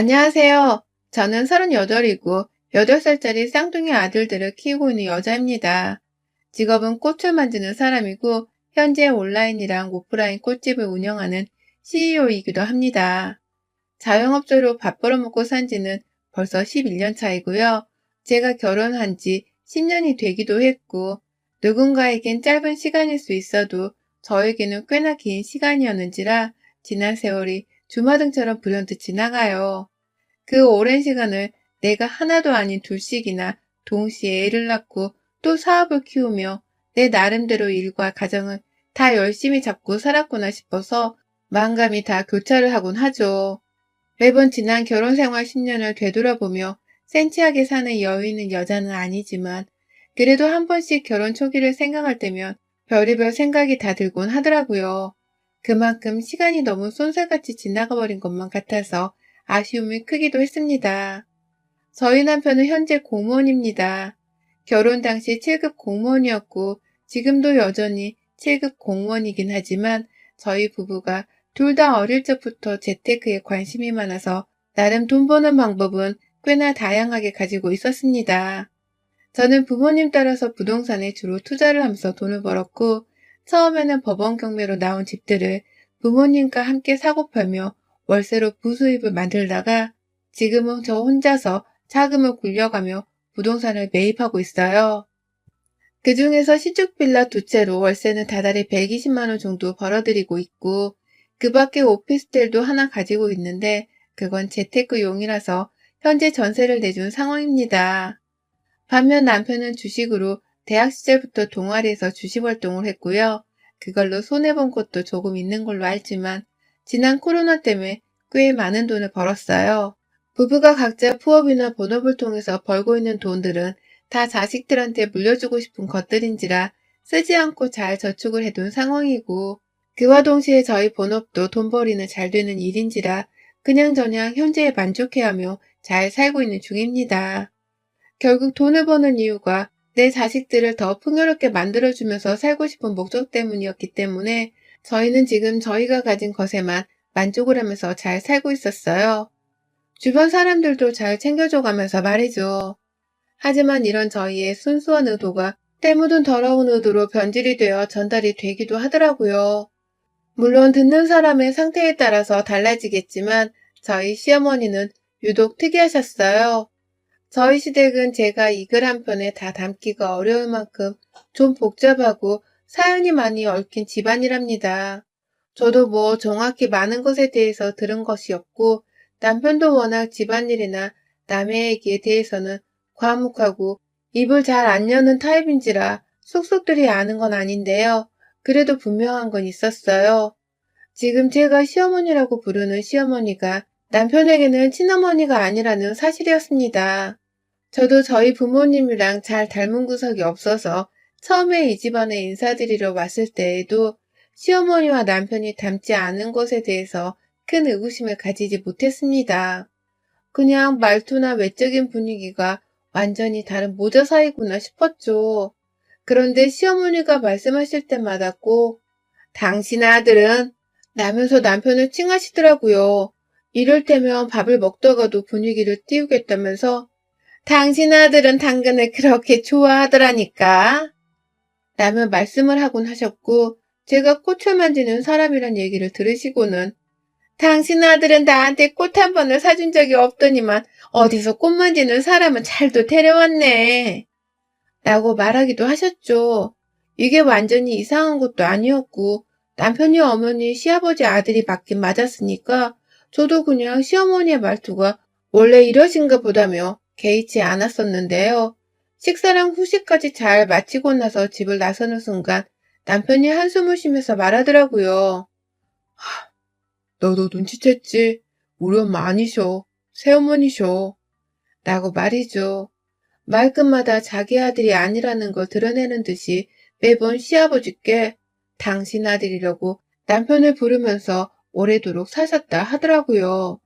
안녕하세요. 저는 38이고 8살짜리 쌍둥이 아들들을 키우고 있는 여자입니다. 직업은 꽃을 만드는 사람이고 현재 온라인이랑 오프라인 꽃집을 운영하는 CEO이기도 합니다. 자영업자로 밥 벌어먹고 산 지는 벌써 11년 차이고요. 제가 결혼한 지 10년이 되기도 했고 누군가에겐 짧은 시간일 수 있어도 저에게는 꽤나 긴 시간이었는지라 지난 세월이 주마등처럼 불현듯 지나가요. 그 오랜 시간을 내가 하나도 아닌 둘씩이나 동시에 애를 낳고 또 사업을 키우며 내 나름대로 일과 가정을 다 열심히 잡고 살았구나 싶어서 마음감이 다 교차를 하곤 하죠. 매번 지난 결혼 생활 10년을 되돌아보며 센치하게 사는 있는 여자는 아니지만 그래도 한 번씩 결혼 초기를 생각할 때면 별의별 생각이 다 들곤 하더라고요. 그만큼 시간이 너무 쏜살같이 지나가 버린 것만 같아서 아쉬움이 크기도 했습니다. 저희 남편은 현재 공무원입니다. 결혼 당시 7급 공무원이었고 지금도 여전히 7급 공무원이긴 하지만 저희 부부가 둘 다 어릴 적부터 재테크에 관심이 많아서 나름 돈 버는 방법은 꽤나 다양하게 가지고 있었습니다. 저는 부모님 따라서 부동산에 주로 투자를 하면서 돈을 벌었고 처음에는 법원 경매로 나온 집들을 부모님과 함께 사고 팔며 월세로 부수입을 만들다가 지금은 저 혼자서 자금을 굴려가며 부동산을 매입하고 있어요. 그 중에서 신축 빌라 두 채로 월세는 다달이 120만원 정도 벌어들이고 있고 그 밖에 오피스텔도 하나 가지고 있는데 그건 재테크용이라서 현재 전세를 내준 상황입니다. 반면 남편은 주식으로 대학 시절부터 동아리에서 주식 활동을 했고요. 그걸로 손해본 것도 조금 있는 걸로 알지만 지난 코로나 때문에 꽤 많은 돈을 벌었어요. 부부가 각자 부업이나 본업을 통해서 벌고 있는 돈들은 다 자식들한테 물려주고 싶은 것들인지라 쓰지 않고 잘 저축을 해둔 상황이고 그와 동시에 저희 본업도 돈벌이는 잘 되는 일인지라 그냥저냥 현재에 만족해하며 잘 살고 있는 중입니다. 결국 돈을 버는 이유가 내 자식들을 더 풍요롭게 만들어주면서 살고 싶은 목적 때문이었기 때문에 저희는 지금 저희가 가진 것에만 만족을 하면서 잘 살고 있었어요. 주변 사람들도 잘 챙겨줘 가면서 말이죠. 하지만 이런 저희의 순수한 의도가 때묻은 더러운 의도로 변질이 되어 전달이 되기도 하더라고요. 물론 듣는 사람의 상태에 따라서 달라지겠지만 저희 시어머니는 유독 특이하셨어요. 저희 시댁은 제가 이 글 한 편에 다 담기가 어려울 만큼 좀 복잡하고 사연이 많이 얽힌 집안이랍니다. 저도 뭐 정확히 많은 것에 대해서 들은 것이 없고 남편도 워낙 집안일이나 남의 얘기에 대해서는 과묵하고 입을 잘 안 여는 타입인지라 속속들이 아는 건 아닌데요. 그래도 분명한 건 있었어요. 지금 제가 시어머니라고 부르는 시어머니가 남편에게는 친어머니가 아니라는 사실이었습니다. 저도 저희 부모님이랑 잘 닮은 구석이 없어서 처음에 이 집안에 인사드리러 왔을 때에도 시어머니와 남편이 닮지 않은 것에 대해서 큰 의구심을 가지지 못했습니다. 그냥 말투나 외적인 분위기가 완전히 다른 모자 사이구나 싶었죠. 그런데 시어머니가 말씀하실 때마다 꼭 당신 아들은 라면서 남편을 칭하시더라고요. 이럴 때면 밥을 먹다가도 분위기를 띄우겠다면서 당신 아들은 당근을 그렇게 좋아하더라니까. 라며 말씀을 하곤 하셨고 제가 꽃을 만지는 사람이란 얘기를 들으시고는 당신 아들은 나한테 꽃 한 번을 사준 적이 없더니만 어디서 꽃 만지는 사람은 잘도 데려왔네. 라고 말하기도 하셨죠. 이게 완전히 이상한 것도 아니었고 남편이 어머니 시아버지 아들이 맞긴 맞았으니까 저도 그냥 시어머니의 말투가 원래 이러신가 보다며 개의치 않았었는데요. 식사랑 후식까지 잘 마치고 나서 집을 나서는 순간 남편이 한숨을 쉬면서 말하더라고요. 하, 너도 눈치챘지? 우리 엄마 아니셔. 새어머니셔. 라고 말이죠. 말끝마다 자기 아들이 아니라는 걸 드러내는 듯이 매번 시아버지께 당신 아들이라고 남편을 부르면서 오래도록 사셨다 하더라고요.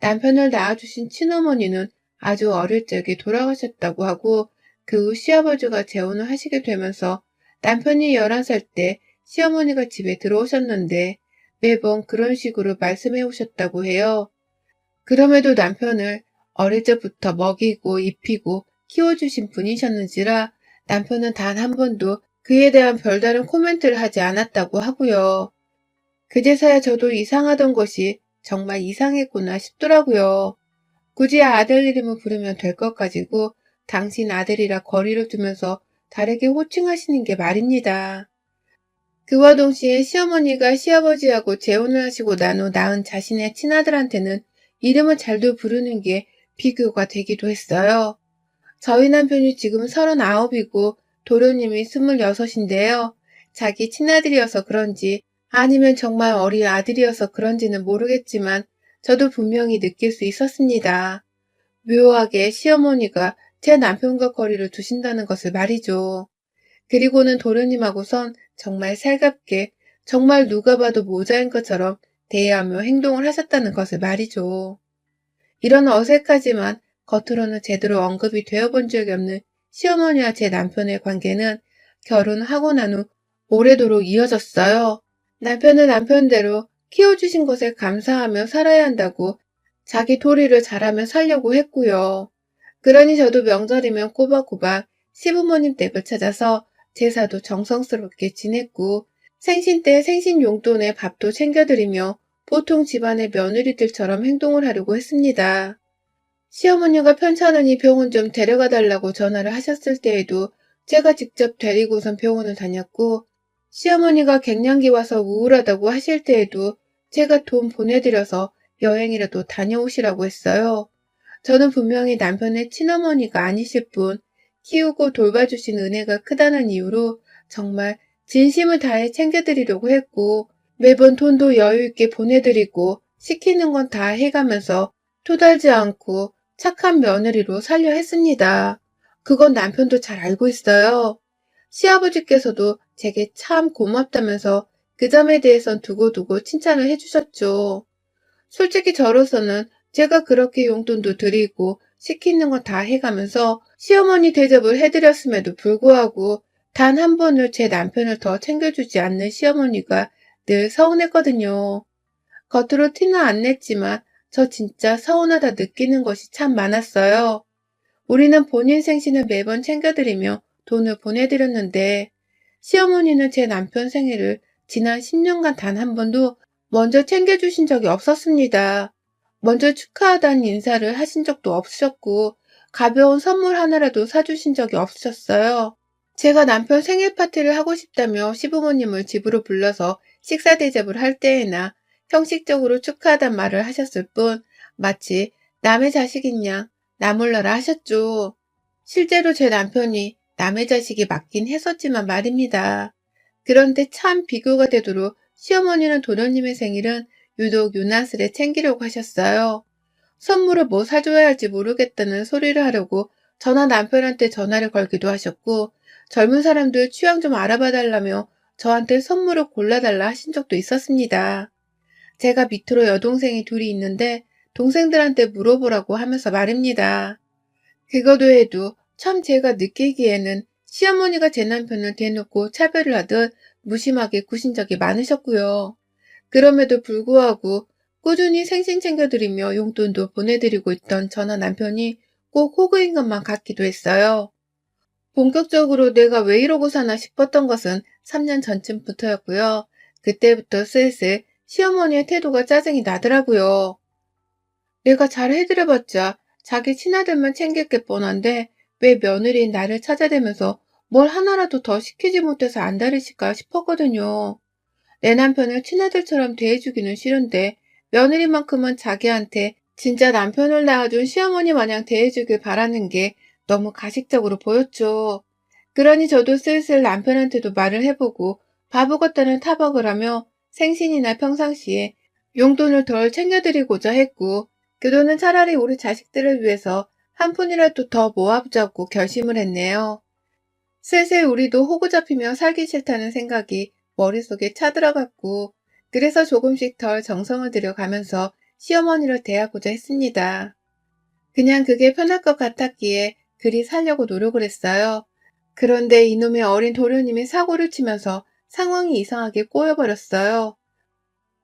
남편을 낳아주신 친어머니는 아주 어릴 적에 돌아가셨다고 하고 그 후 시아버지가 재혼을 하시게 되면서 남편이 11살 때 시어머니가 집에 들어오셨는데 매번 그런 식으로 말씀해 오셨다고 해요. 그럼에도 남편을 어릴 적부터 먹이고 입히고 키워주신 분이셨는지라 남편은 단 한 번도 그에 대한 별다른 코멘트를 하지 않았다고 하고요. 그제서야 저도 이상하던 것이 정말 이상했구나 싶더라고요. 굳이 아들 이름을 부르면 될 것 가지고 당신 아들이라 거리를 두면서 다르게 호칭하시는 게 말입니다. 그와 동시에 시어머니가 시아버지하고 재혼을 하시고 난 후 낳은 자신의 친아들한테는 이름을 잘도 부르는 게 비교가 되기도 했어요. 저희 남편이 지금 39이고 도련님이 26인데요. 자기 친아들이어서 그런지 아니면 정말 어린 아들이어서 그런지는 모르겠지만 저도 분명히 느낄 수 있었습니다. 묘하게 시어머니가 제 남편과 거리를 두신다는 것을 말이죠. 그리고는 도련님하고선 정말 살갑게 정말 누가 봐도 모자인 것처럼 대해하며 행동을 하셨다는 것을 말이죠. 이런 어색하지만 겉으로는 제대로 언급이 되어본 적이 없는 시어머니와 제 남편의 관계는 결혼하고 난 후 오래도록 이어졌어요. 남편은 남편대로 키워주신 것에 감사하며 살아야 한다고 자기 도리를 잘하며 살려고 했고요. 그러니 저도 명절이면 꼬박꼬박 시부모님 댁을 찾아서 제사도 정성스럽게 지냈고 생신 때 생신 용돈에 밥도 챙겨드리며 보통 집안의 며느리들처럼 행동을 하려고 했습니다. 시어머니가 편찮으니 병원 좀 데려가 달라고 전화를 하셨을 때에도 제가 직접 데리고선 병원을 다녔고 시어머니가 갱년기 와서 우울하다고 하실 때에도 제가 돈 보내드려서 여행이라도 다녀오시라고 했어요. 저는 분명히 남편의 친어머니가 아니실 뿐 키우고 돌봐주신 은혜가 크다는 이유로 정말 진심을 다해 챙겨드리려고 했고 매번 돈도 여유있게 보내드리고 시키는 건 다 해가면서 토달지 않고 착한 며느리로 살려 했습니다. 그건 남편도 잘 알고 있어요. 시아버지께서도 제게 참 고맙다면서 그 점에 대해선 두고두고 칭찬을 해주셨죠. 솔직히 저로서는 제가 그렇게 용돈도 드리고 시키는 거다 해가면서 시어머니 대접을 해드렸음에도 불구하고 단 한 번을 제 남편을 더 챙겨주지 않는 시어머니가 늘 서운했거든요. 겉으로 티는 안 냈지만 저 진짜 서운하다 느끼는 것이 참 많았어요. 우리는 본인 생신을 매번 챙겨드리며 돈을 보내드렸는데 시어머니는 제 남편 생일을 지난 10년간 단 한 번도 먼저 챙겨주신 적이 없었습니다. 먼저 축하하다는 인사를 하신 적도 없으셨고 가벼운 선물 하나라도 사주신 적이 없으셨어요. 제가 남편 생일 파티를 하고 싶다며 시부모님을 집으로 불러서 식사 대접을 할 때에나 형식적으로 축하하단 말을 하셨을 뿐 마치 남의 자식인 양 나몰라라 하셨죠. 실제로 제 남편이 남의 자식이 맞긴 했었지만 말입니다. 그런데 참 비교가 되도록 시어머니는 도련님의 생일은 유독 유난스레 챙기려고 하셨어요. 선물을 뭐 사줘야 할지 모르겠다는 소리를 하려고 전화 남편한테 전화를 걸기도 하셨고 젊은 사람들 취향 좀 알아봐 달라며 저한테 선물을 골라달라 하신 적도 있었습니다. 제가 밑으로 여동생이 둘이 있는데 동생들한테 물어보라고 하면서 말입니다. 그거도 해도 참 제가 느끼기에는 시어머니가 제 남편을 대놓고 차별을 하듯 무심하게 구신 적이 많으셨고요. 그럼에도 불구하고 꾸준히 생신 챙겨드리며 용돈도 보내드리고 있던 저나 남편이 꼭 호구인 것만 같기도 했어요. 본격적으로 내가 왜 이러고 사나 싶었던 것은 3년 전쯤부터였고요. 그때부터 슬슬 시어머니의 태도가 짜증이 나더라고요. 내가 잘 해드려봤자 자기 친아들만 챙길 게 뻔한데 왜 며느리인 나를 찾아대면서 뭘 하나라도 더 시키지 못해서 안달이실까 싶었거든요. 내 남편을 친아들처럼 대해주기는 싫은데 며느리만큼은 자기한테 진짜 남편을 낳아준 시어머니 마냥 대해주길 바라는 게 너무 가식적으로 보였죠. 그러니 저도 슬슬 남편한테도 말을 해보고 바보 같다는 타박을 하며 생신이나 평상시에 용돈을 덜 챙겨드리고자 했고 그 돈은 차라리 우리 자식들을 위해서 한 푼이라도 더 모아보자고 결심을 했네요. 슬슬 우리도 호구 잡히며 살기 싫다는 생각이 머릿속에 차들어갔고 그래서 조금씩 덜 정성을 들여 가면서 시어머니를 대하고자 했습니다. 그냥 그게 편할 것 같았기에 그리 살려고 노력을 했어요. 그런데 이놈의 어린 도련님이 사고를 치면서 상황이 이상하게 꼬여버렸어요.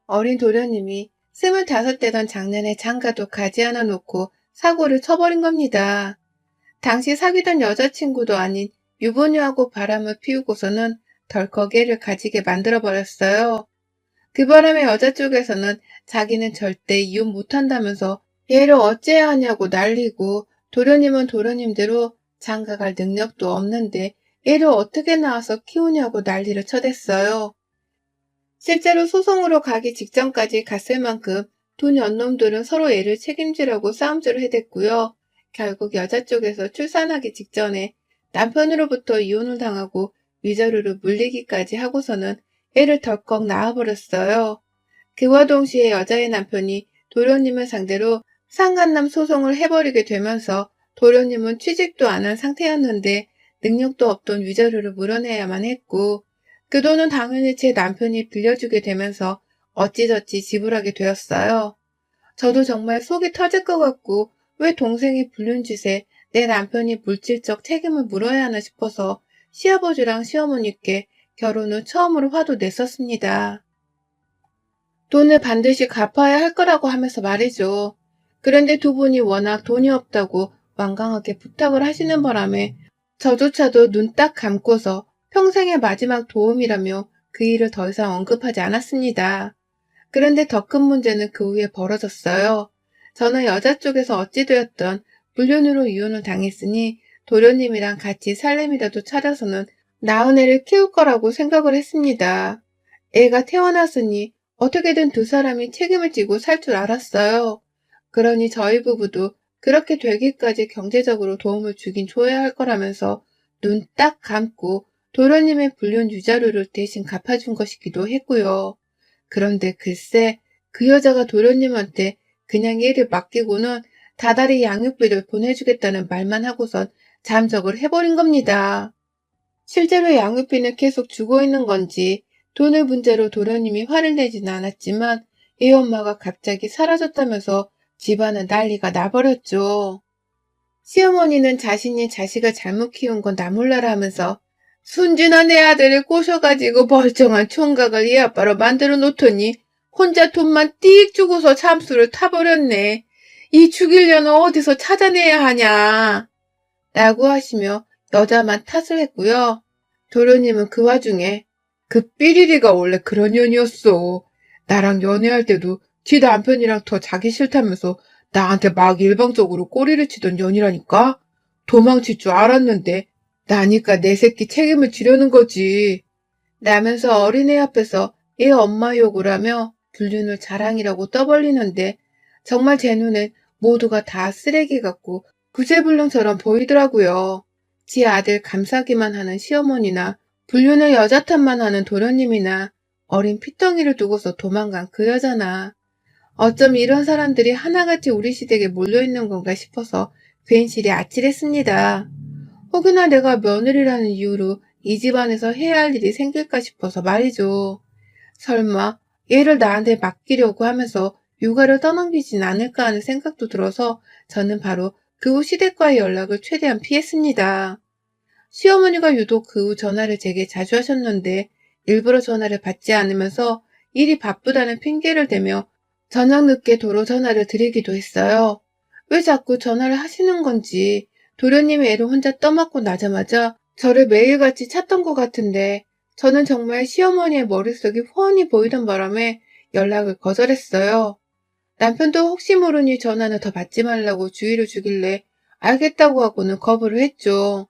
어린 도련님이 스물다섯 되던 작년에 장가도 가지 않아 놓고 사고를 쳐버린 겁니다. 당시 사귀던 여자친구도 아닌 유부녀하고 바람을 피우고서는 덜컥 애를 가지게 만들어버렸어요. 그 바람에 여자 쪽에서는 자기는 절대 이혼 못한다면서 얘를 어째야 하냐고 난리고 도련님은 도련님대로 장가갈 능력도 없는데 애를 어떻게 낳아서 키우냐고 난리를 쳐댔어요. 실제로 소송으로 가기 직전까지 갔을 만큼 두 연놈들은 서로 애를 책임지라고 싸움질을 해댔고요. 결국 여자 쪽에서 출산하기 직전에 남편으로부터 이혼을 당하고 위자료를 물리기까지 하고서는 애를 덜컥 낳아버렸어요. 그와 동시에 여자의 남편이 도련님을 상대로 상간남 소송을 해버리게 되면서 도련님은 취직도 안 한 상태였는데 능력도 없던 위자료를 물어내야만 했고 그 돈은 당연히 제 남편이 빌려주게 되면서 어찌저찌 지불하게 되었어요. 저도 정말 속이 터질 것 같고 왜 동생이 불륜 짓에 내 남편이 물질적 책임을 물어야 하나 싶어서 시아버지랑 시어머니께 결혼 후 처음으로 화도 냈었습니다. 돈을 반드시 갚아야 할 거라고 하면서 말이죠. 그런데 두 분이 워낙 돈이 없다고 완강하게 부탁을 하시는 바람에 저조차도 눈 딱 감고서 평생의 마지막 도움이라며 그 일을 더 이상 언급하지 않았습니다. 그런데 더 큰 문제는 그 후에 벌어졌어요. 저는 여자 쪽에서 어찌 되었던 불륜으로 이혼을 당했으니 도련님이랑 같이 살림이라도 차려서는 나은 애를 키울 거라고 생각을 했습니다. 애가 태어났으니 어떻게든 두 사람이 책임을 지고 살 줄 알았어요. 그러니 저희 부부도 그렇게 되기까지 경제적으로 도움을 주긴 줘야 할 거라면서 눈 딱 감고 도련님의 불륜 유자료를 대신 갚아준 것이기도 했고요. 그런데 글쎄 그 여자가 도련님한테 그냥 얘를 맡기고는 다달이 양육비를 보내주겠다는 말만 하고선 잠적을 해버린 겁니다. 실제로 양육비는 계속 주고 있는 건지 돈을 문제로 도련님이 화를 내지는 않았지만 애 엄마가 갑자기 사라졌다면서 집안은 난리가 나버렸죠. 시어머니는 자신이 자식을 잘못 키운 건 나 몰라라 하면서 순진한 내 아들을 꼬셔가지고 멀쩡한 총각을 이 아빠로 만들어 놓더니 혼자 돈만 띡 주고서 잠수를 타버렸네. 이 죽이려는 어디서 찾아내야 하냐. 라고 하시며 여자만 탓을 했고요. 도련님은 그 와중에 그 삐리리가 원래 그런 년이었어. 나랑 연애할 때도 지 남편이랑 더 자기 싫다면서 나한테 막 일방적으로 꼬리를 치던 년이라니까? 도망칠 줄 알았는데 나니까 내 새끼 책임을 지려는 거지. 라면서 어린애 앞에서 애 엄마 욕을 하며 불륜을 자랑이라고 떠벌리는데 정말 제 눈엔 모두가 다 쓰레기 같고 구제불능처럼 보이더라고요. 지 아들 감싸기만 하는 시어머니나 불륜을 여자 탓만 하는 도련님이나 어린 피덩이를 두고서 도망간 그 여자나 어쩜 이런 사람들이 하나같이 우리 시댁에 몰려있는 건가 싶어서 괜시리 아찔했습니다. 혹여나 내가 며느리라는 이유로 이 집안에서 해야 할 일이 생길까 싶어서 말이죠. 설마 얘를 나한테 맡기려고 하면서 육아를 떠넘기진 않을까 하는 생각도 들어서 저는 바로 그 후 시댁과의 연락을 최대한 피했습니다. 시어머니가 유독 그 후 전화를 제게 자주 하셨는데 일부러 전화를 받지 않으면서 일이 바쁘다는 핑계를 대며 저녁 늦게 도로 전화를 드리기도 했어요. 왜 자꾸 전화를 하시는 건지 도련님이 애를 혼자 떠맡고 나자마자 저를 매일같이 찾던 것 같은데 저는 정말 시어머니의 머릿속이 훤히 보이던 바람에 연락을 거절했어요. 남편도 혹시 모르니 전화는 더 받지 말라고 주의를 주길래 알겠다고 하고는 거부를 했죠.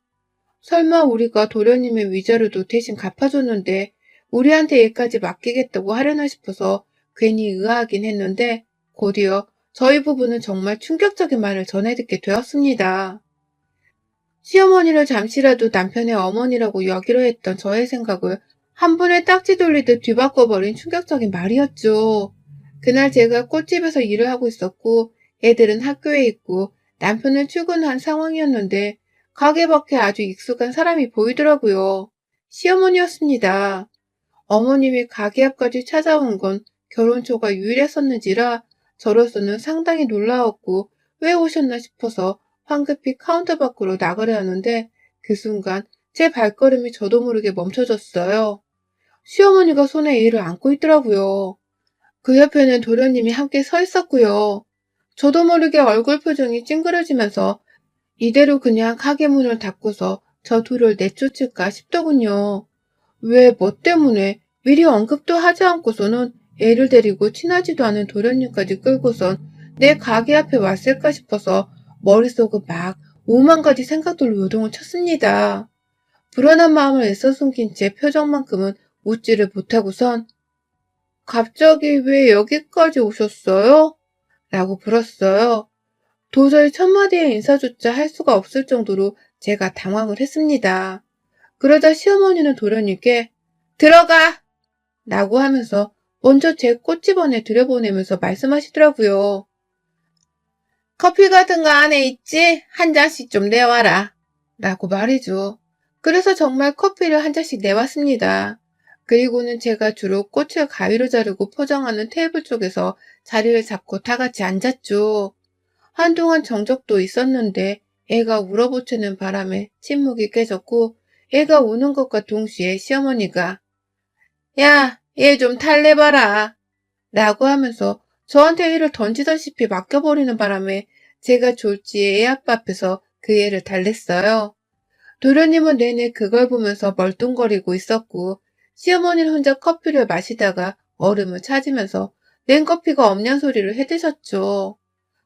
설마 우리가 도련님의 위자료도 대신 갚아줬는데 우리한테 얘까지 맡기겠다고 하려나 싶어서 괜히 의아하긴 했는데 곧이어 저희 부부는 정말 충격적인 말을 전해 듣게 되었습니다. 시어머니를 잠시라도 남편의 어머니라고 여기로 했던 저의 생각을 한 번에 딱지 돌리듯 뒤바꿔버린 충격적인 말이었죠. 그날 제가 꽃집에서 일을 하고 있었고 애들은 학교에 있고 남편은 출근한 상황이었는데 가게 밖에 아주 익숙한 사람이 보이더라고요. 시어머니였습니다. 어머님이 가게 앞까지 찾아온 건 결혼 초가 유일했었는지라 저로서는 상당히 놀라웠고 왜 오셨나 싶어서 황급히 카운터 밖으로 나가려 하는데 그 순간 제 발걸음이 저도 모르게 멈춰졌어요. 시어머니가 손에 애를 안고 있더라고요. 그 옆에는 도련님이 함께 서 있었고요. 저도 모르게 얼굴 표정이 찡그러지면서 이대로 그냥 가게 문을 닫고서 저 둘을 내쫓을까 싶더군요. 왜 뭐 때문에 미리 언급도 하지 않고서는 애를 데리고 친하지도 않은 도련님까지 끌고선 내 가게 앞에 왔을까 싶어서 머릿속은 막 오만 가지 생각들로 요동을 쳤습니다. 불안한 마음을 애써 숨긴 제 표정만큼은 웃지를 못하고선 갑자기 왜 여기까지 오셨어요? 라고 물었어요. 도저히 첫마디의 인사조차 할 수가 없을 정도로 제가 당황을 했습니다. 그러자 시어머니는 도련님께 들어가! 라고 하면서 먼저 제 꽃집안에 들여보내면서 말씀하시더라고요. 커피 같은 거 안에 있지? 한 잔씩 좀 내와라. 라고 말이죠. 그래서 정말 커피를 한 잔씩 내왔습니다. 그리고는 제가 주로 꽃을 가위로 자르고 포장하는 테이블 쪽에서 자리를 잡고 다 같이 앉았죠. 한동안 정적도 있었는데 애가 울어보채는 바람에 침묵이 깨졌고 애가 우는 것과 동시에 시어머니가 야, 얘 좀 탈내봐라. 라고 하면서 저한테 애를 던지다시피 맡겨버리는 바람에 제가 졸지에 애 아빠 앞에서 그 애를 달랬어요. 도련님은 내내 그걸 보면서 멀뚱거리고 있었고 시어머니는 혼자 커피를 마시다가 얼음을 찾으면서 냉커피가 없냔 소리를 해대셨죠.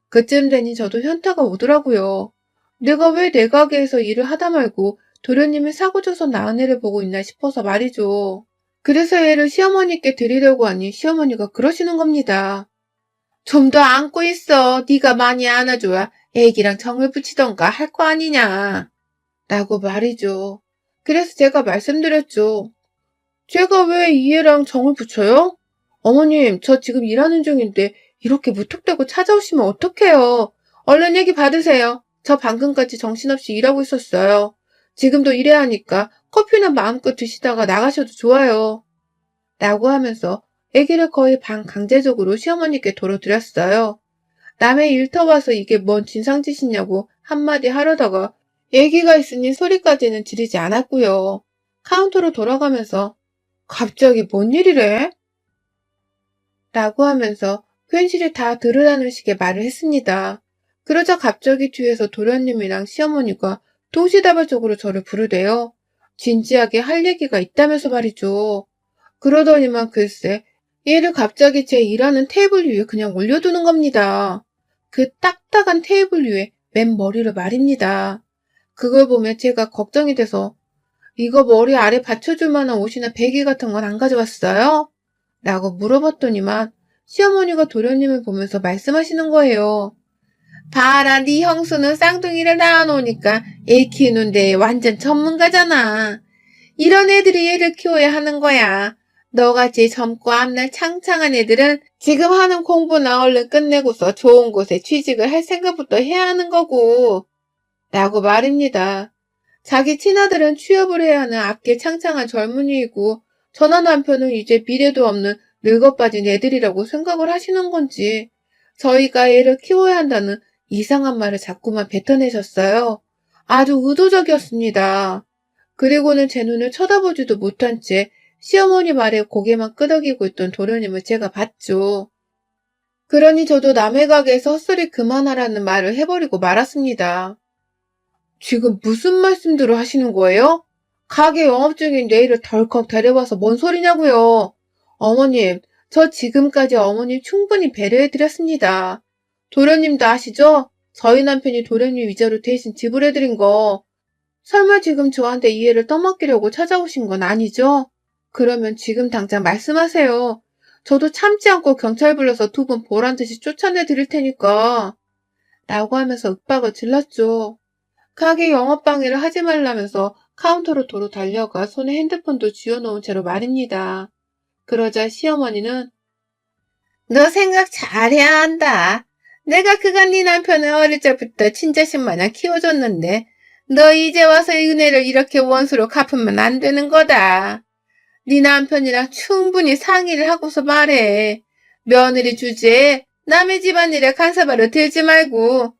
그쯤 되니 저도 현타가 오더라고요. 내가 왜 내 가게에서 일을 하다 말고 도련님이 사고 쳐서 낳은 애를 보고 있나 싶어서 말이죠. 그래서 애를 시어머니께 드리려고 하니 시어머니가 그러시는 겁니다. 좀 더 안고 있어. 네가 많이 안아줘야 애기랑 정을 붙이던가 할 거 아니냐. 라고 말이죠. 그래서 제가 말씀드렸죠. 제가 왜이 애랑 정을 붙여요? 어머님, 저 지금 일하는 중인데 이렇게 무턱대고 찾아오시면 어떡해요? 얼른 얘기 받으세요. 저 방금까지 정신없이 일하고 있었어요. 지금도 일해야 하니까 커피나 마음껏 드시다가 나가셔도 좋아요. 라고 하면서 아기를 거의 반강제적으로 시어머니께 돌어드렸어요. 남의 일터 와서 이게 뭔 진상짓이냐고 한마디 하려다가 아기가 있으니 소리까지는 지르지 않았고요. 카운터로 돌아가면서 갑자기 뭔 일이래? 라고 하면서 괜시리 다 들으라는 식의 말을 했습니다. 그러자 갑자기 뒤에서 도련님이랑 시어머니가 동시다발적으로 저를 부르대요. 진지하게 할 얘기가 있다면서 말이죠. 그러더니만 글쎄 얘를 갑자기 제 일하는 테이블 위에 그냥 올려두는 겁니다. 그 딱딱한 테이블 위에 맨 머리를 말입니다. 그걸 보면 제가 걱정이 돼서 이거 머리 아래 받쳐줄 만한 옷이나 베개 같은 건 안 가져왔어요? 라고 물어봤더니만 시어머니가 도련님을 보면서 말씀하시는 거예요. 봐라, 네 형수는 쌍둥이를 낳아놓으니까 애 키우는 데 완전 전문가잖아. 이런 애들이 애를 키워야 하는 거야. 너같이 젊고 앞날 창창한 애들은 지금 하는 공부나 얼른 끝내고서 좋은 곳에 취직을 할 생각부터 해야 하는 거고. 라고 말입니다. 자기 친아들은 취업을 해야 하는 앞길 창창한 젊은이이고 전화 남편은 이제 미래도 없는 늙어빠진 애들이라고 생각을 하시는 건지 저희가 애를 키워야 한다는 이상한 말을 자꾸만 뱉어내셨어요. 아주 의도적이었습니다. 그리고는 제 눈을 쳐다보지도 못한 채 시어머니 말에 고개만 끄덕이고 있던 도련님을 제가 봤죠. 그러니 저도 남의 가게에서 헛소리 그만하라는 말을 해버리고 말았습니다. 지금 무슨 말씀들을 하시는 거예요? 가게 영업 중인 내일을 덜컥 데려와서 뭔 소리냐고요? 어머님, 저 지금까지 어머님 충분히 배려해드렸습니다. 도련님도 아시죠? 저희 남편이 도련님 위자료 대신 지불해드린 거. 설마 지금 저한테 이해를 떠맡기려고 찾아오신 건 아니죠? 그러면 지금 당장 말씀하세요. 저도 참지 않고 경찰 불러서 두 분 보란 듯이 쫓아내 드릴 테니까. 라고 하면서 윽박을 질렀죠. 가게 영업방해를 하지 말라면서 카운터로 도로 달려가 손에 핸드폰도 쥐어놓은 채로 말입니다. 그러자 시어머니는 너 생각 잘해야 한다. 내가 그간 네 남편을 어릴 적부터 친자식 마냥 키워줬는데 너 이제 와서 은혜를 이렇게 원수로 갚으면 안 되는 거다. 네 남편이랑 충분히 상의를 하고서 말해. 며느리 주제에 남의 집안일에 간섭하러 들지 말고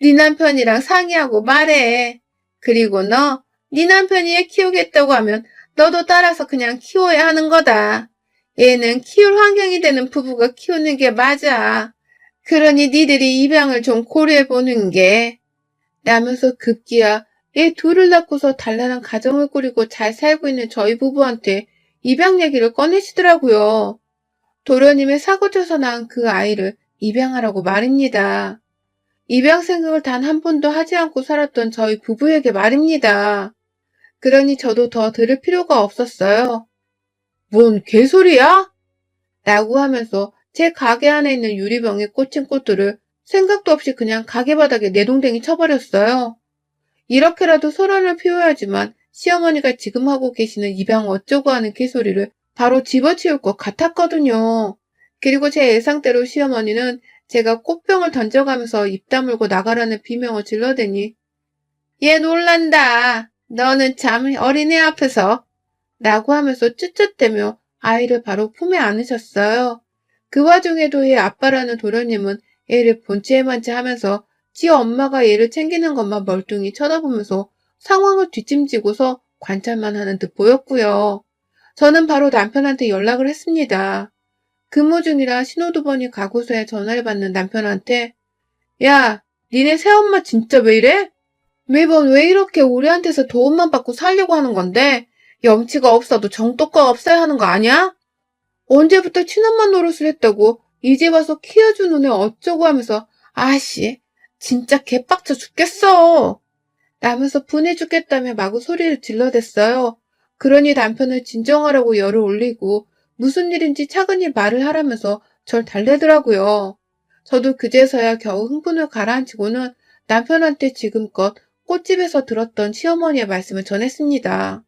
네 남편이랑 상의하고 말해. 그리고 너, 네 남편이 애 키우겠다고 하면 너도 따라서 그냥 키워야 하는 거다. 얘는 키울 환경이 되는 부부가 키우는 게 맞아. 그러니 니들이 입양을 좀 고려해보는 게. 라면서 급기야 얘 둘을 낳고서 단란한 가정을 꾸리고 잘 살고 있는 저희 부부한테 입양 얘기를 꺼내시더라고요. 도련님의 사고쳐서 낳은 그 아이를 입양하라고 말입니다. 입양 생각을 단 한 번도 하지 않고 살았던 저희 부부에게 말입니다. 그러니 저도 더 들을 필요가 없었어요. 뭔 개소리야? 라고 하면서 제 가게 안에 있는 유리병에 꽂힌 꽃들을 생각도 없이 그냥 가게 바닥에 내동댕이 쳐버렸어요. 이렇게라도 소란을 피워야지만 시어머니가 지금 하고 계시는 입양 어쩌고 하는 개소리를 바로 집어치울 것 같았거든요. 그리고 제 예상대로 시어머니는 제가 꽃병을 던져가면서 입 다물고 나가라는 비명을 질러대니 얘 놀란다. 너는 참 어린애 앞에서 라고 하면서 쯧쯧대며 아이를 바로 품에 안으셨어요. 그 와중에도 얘 아빠라는 도련님은 애를 본체에만치 하면서 지 엄마가 얘를 챙기는 것만 멀뚱히 쳐다보면서 상황을 뒷짐지고서 관찰만 하는 듯 보였고요. 저는 바로 남편한테 연락을 했습니다. 근무 중이라 신호두 번이 가고서야 전화를 받는 남편한테 야, 니네 새엄마 진짜 왜 이래? 매번 왜 이렇게 우리한테서 도움만 받고 살려고 하는 건데 염치가 없어도 정도가 없어야 하는 거 아니야? 언제부터 친엄마 노릇을 했다고 이제 와서 키워주는 애 어쩌고 하면서 아씨 진짜 개빡쳐 죽겠어 라면서 분해 죽겠다며 마구 소리를 질러댔어요. 그러니 남편을 진정하라고 열을 올리고 무슨 일인지 차근히 말을 하라면서 절 달래더라고요. 저도 그제서야 겨우 흥분을 가라앉히고는 남편한테 지금껏 꽃집에서 들었던 시어머니의 말씀을 전했습니다.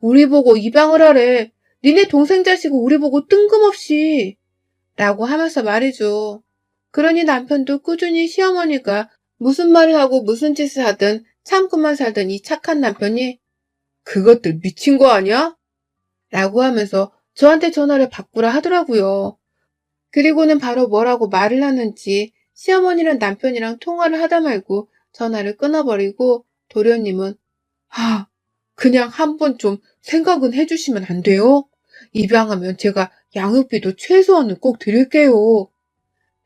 우리 보고 입양을 하래. 니네 동생 자식은 우리 보고 뜬금없이. 라고 하면서 말이죠. 그러니 남편도 꾸준히 시어머니가 무슨 말을 하고 무슨 짓을 하든 참고만 살던 이 착한 남편이 그것들 미친 거 아니야? 라고 하면서 저한테 전화를 바꾸라 하더라고요. 그리고는 바로 뭐라고 말을 하는지 시어머니랑 남편이랑 통화를 하다 말고 전화를 끊어버리고 도련님은 아 그냥 한번 좀 생각은 해주시면 안 돼요? 입양하면 제가 양육비도 최소한은 꼭 드릴게요.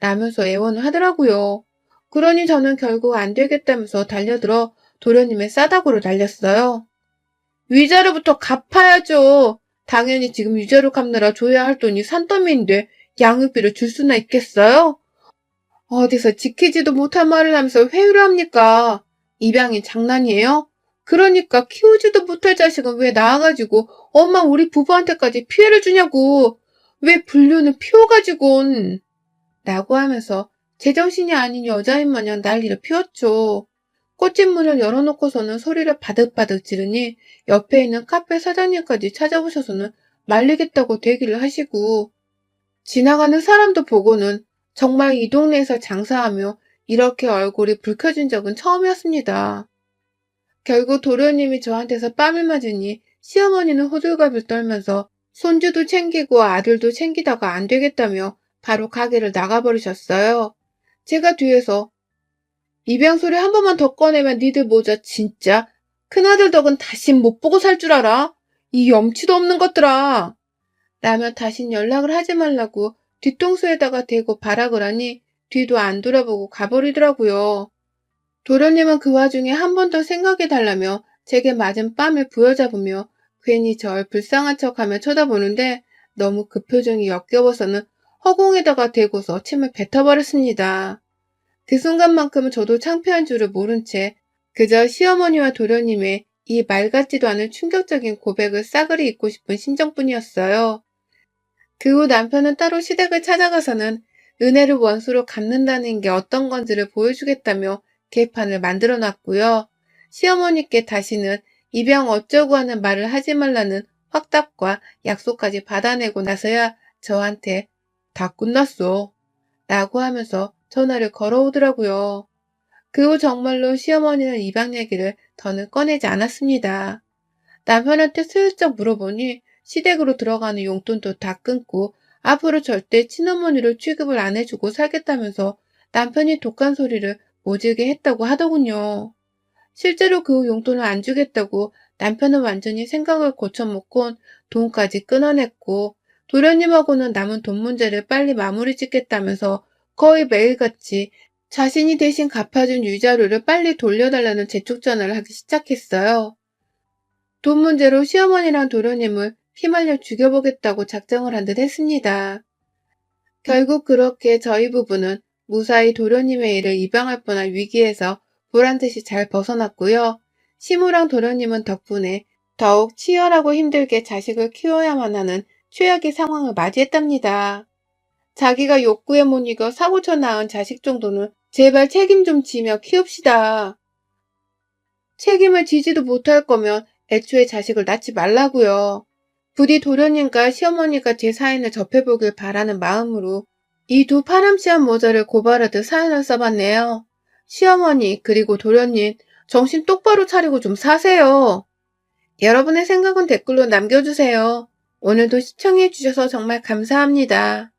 라면서 애원을 하더라고요. 그러니 저는 결국 안 되겠다면서 달려들어 도련님의 싸다구를 날렸어요. 위자료부터 갚아야죠. 당연히 지금 위자료 갚느라 줘야 할 돈이 산더미인데 양육비를 줄 수나 있겠어요? 어디서 지키지도 못할 말을 하면서 회유를 합니까? 입양이 장난이에요? 그러니까 키우지도 못할 자식은 왜 낳아가지고 엄마 우리 부부한테까지 피해를 주냐고. 왜 불륜을 피워가지곤. 라고 하면서 제정신이 아닌 여자인 마냥 난리를 피웠죠. 꽃집 문을 열어놓고서는 소리를 바득바득 지르니 옆에 있는 카페 사장님까지 찾아오셔서는 말리겠다고 대기를 하시고 지나가는 사람도 보고는 정말 이 동네에서 장사하며 이렇게 얼굴이 붉혀진 적은 처음이었습니다. 결국 도련님이 저한테서 뺨을 맞으니 시어머니는 호들갑을 떨면서 손주도 챙기고 아들도 챙기다가 안 되겠다며 바로 가게를 나가버리셨어요. 제가 뒤에서 입양 소리 한 번만 더 꺼내면 니들 모자 진짜 큰아들 덕은 다신 못 보고 살 줄 알아? 이 염치도 없는 것들아. 라며 다신 연락을 하지 말라고 뒤통수에다가 대고 발악을 하니 뒤도 안 돌아보고 가버리더라고요. 도련님은 그 와중에 한 번 더 생각해 달라며 제게 맞은 뺨을 부여잡으며 괜히 절 불쌍한 척하며 쳐다보는데 너무 그 표정이 역겨워서는 허공에다가 대고서 침을 뱉어버렸습니다. 그 순간만큼은 저도 창피한 줄을 모른 채 그저 시어머니와 도련님의 이 말 같지도 않은 충격적인 고백을 싸그리 잊고 싶은 심정뿐이었어요. 그 후 남편은 따로 시댁을 찾아가서는 은혜를 원수로 갚는다는 게 어떤 건지를 보여주겠다며 개판을 만들어 놨고요. 시어머니께 다시는 입양 어쩌고 하는 말을 하지 말라는 확답과 약속까지 받아내고 나서야 저한테 다 끝났어. 라고 하면서 전화를 걸어오더라고요. 그 후 정말로 시어머니는 입양 얘기를 더는 꺼내지 않았습니다. 남편한테 슬쩍 물어보니 시댁으로 들어가는 용돈도 다 끊고 앞으로 절대 친어머니를 취급을 안 해주고 살겠다면서 남편이 독한 소리를 모질게 했다고 하더군요. 실제로 그 후 용돈을 안 주겠다고 남편은 완전히 생각을 고쳐먹곤 돈까지 끊어냈고 도련님하고는 남은 돈 문제를 빨리 마무리 짓겠다면서 거의 매일같이 자신이 대신 갚아준 유자료를 빨리 돌려달라는 재촉 전화를 하기 시작했어요. 돈 문제로 시어머니랑 도련님을 휘말려 죽여보겠다고 작정을 한 듯 했습니다. 결국 그렇게 저희 부부는 무사히 도련님의 일을 입양할 뻔한 위기에서 보란듯이 잘 벗어났고요. 시무랑 도련님은 덕분에 더욱 치열하고 힘들게 자식을 키워야만 하는 최악의 상황을 맞이했답니다. 자기가 욕구에 못 이겨 사고쳐 낳은 자식 정도는 제발 책임 좀 지며 키웁시다. 책임을 지지도 못할 거면 애초에 자식을 낳지 말라고요. 부디 도련님과 시어머니가 제 사연을 접해보길 바라는 마음으로 이 두 파렴치한 모자를 고발하듯 사연을 써봤네요. 시어머니 그리고 도련님 정신 똑바로 차리고 좀 사세요. 여러분의 생각은 댓글로 남겨주세요. 오늘도 시청해주셔서 정말 감사합니다.